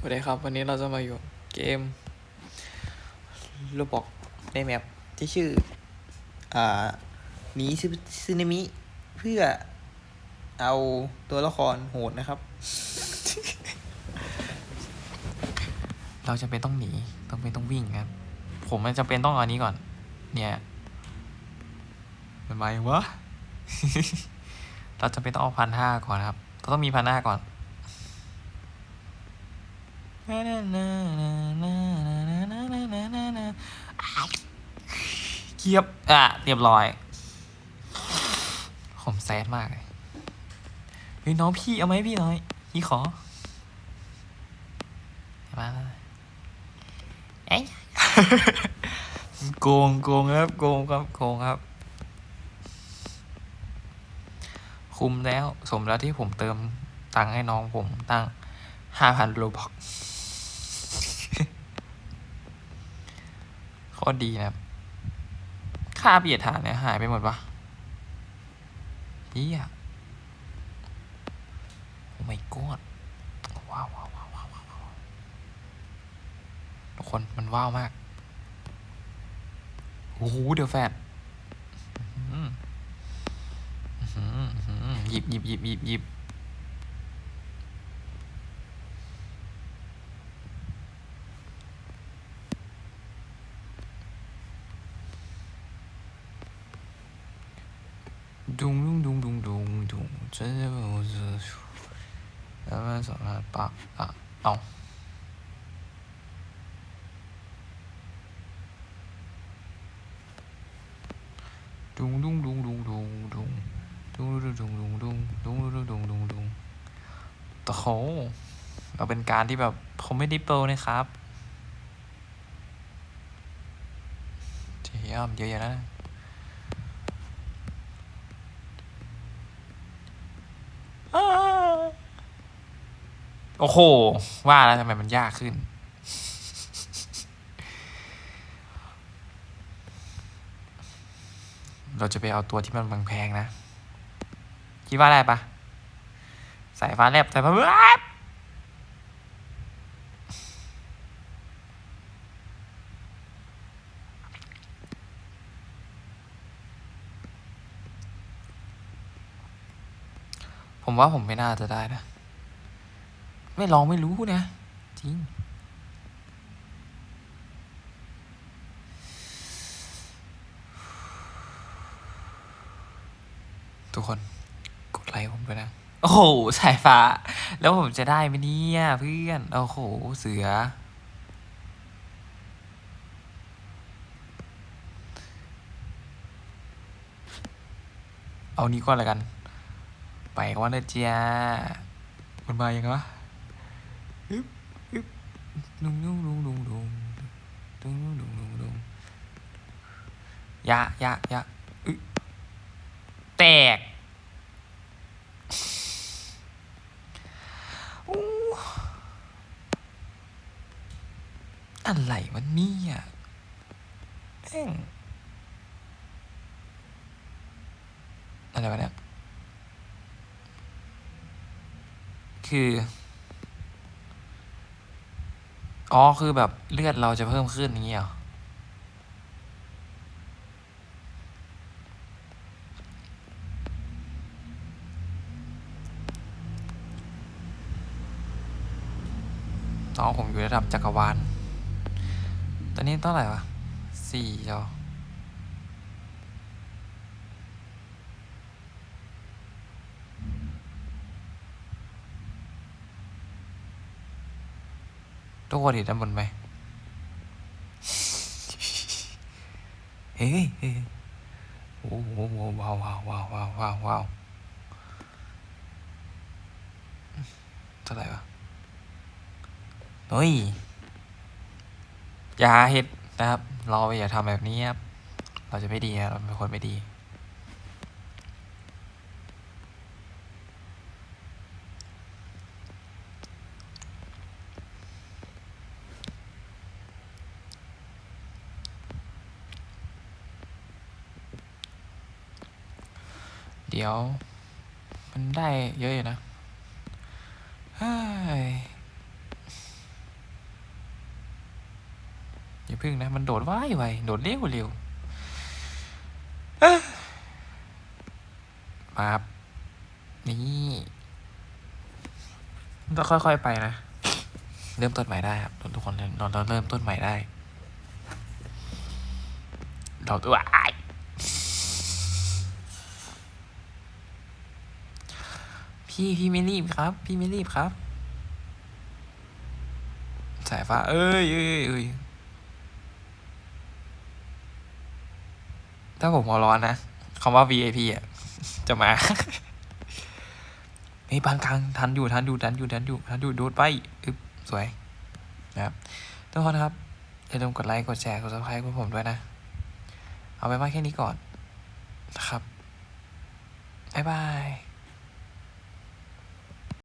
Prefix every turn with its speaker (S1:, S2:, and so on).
S1: สวัสดีครับ วันนี้เราจะมาอยู่เกมโรบอกในแมปที่ชื่อ อ่าหนีซึนามิเพื่อเอาตัวละครโหดนะครับ เราจะเป็นต้องหนีต้องเป็นต้องวิ่งครับ ผมมันจะเป็นต้องเอาอันนี้ก่อน เนี่ยเป็นไมวะ เราจะเป็นต้องเอาพันห้าก่อนครับ เราต้องมีพันห้าก่อน เกียบ อะ เรียบร้อย ผมแซดมากเลยเฮ้ยน้องพี่เอาไหมพี่น้อย พี่ขอมาเอ้ยโกงโกงครับโกงครับโกงครับ คุมแล้ว สมแล้วที่ผมเติมตังค์ให้น้องผมตั้งห้าพันโลบอก โคตรดีนะครับ ค่าเปลี่ยนฐานเนี่ยหายไปหมดปะเฮียโอ้ my god ว้าวว้าวว้าวว้าวว้าวว้าวทุกคนมันว้าวมากโอ้โหเดี๋ยวแฟดอื้อหืออื้อหือหยิบหยิบหยิบหยิบหยิบ ดุงดุงดุงดุงดุงดุง这不是咱们怎么把啊เอาดุงดุงดุงดุงดุงดุงดุงดุงดุงดุงดุงดุงดุงดุงดุงดุงแต่โหเราเป็นการที่แบบผมไม่ได้โปรนะครับเจียมเยอะแยะนะ โอ้โห ว่าแล้วทำไมมันยากขึ้น เราจะไปเอาตัวที่มันแพงๆนะ คิดว่าได้ปะสายฟ้าแลบสายฟ้าแลบผมว่าผมไม่น่าจะได้นะ ไม่ลองไม่รู้นะ จริง ทุกคนกดไลค์ผมด้วยนะ โอ้โห สายฟ้า แล้วผมจะได้ไหมเนี่ยเพื่อน โอ้โห เสือ เอานี้ก่อนแล้วกัน ไปก่อนนะเจ้ามันมายังไงวะ ฮึบฮึบดุงดุงดุงดุงดุงดุงดุงดุงดุงดุงยะยะยะอึแตกอู้อะไรวะเนี่ยแม่งอะไรวะเนี่ยคือ อ๋อ คือแบบเลือดเราจะเพิ่มขึ้นอย่างนี้เหรอตอผมอยู่ระดับจักรวาล ตอนนี้เท่าไหร่วะสี่จอ ทุกคนเห็นด้านบนไหมเฮ้ยเฮ้ยโอ้โหว้าวว้าวว้าวว้าวว้าวว้าวเท่าไหร่วะเฮ้ย อย่าเห็ดนะครับ เราอย่าทำแบบนี้ครับ เราจะไม่ดีครับเราเป็นคนไม่ดี เดี๋ยว มันได้เยอะอยู่นะอย่าพึ่งนะ มันโดดว่ายไวโดดเร็วเร็วปั๊บนี่ต้องค่อยๆไปนะ เริ่มต้นใหม่ได้ครับ ทุกคนเราเริ่มต้นใหม่ได้เราตัว พี่พี่ไม่รีบครับ พี่ไม่รีบครับ สายฟ้า เอ้ยเอ้ยเอ้ยถ้าผมหัวร้อนนะคำว่า VIP อะ จะมาเฮ้ยบางกลางทันอยู่ทันอยู่ทันอยู่ทันอยู่ทันอยู่โดดไปอึบสวยนะครับทุกคนครับอย่าลืมกดไลค์กดแชร์กด subscribe กับผมด้วยนะ เอาไปว่าแค่นี้ก่อนนะครับบ๊ายบาย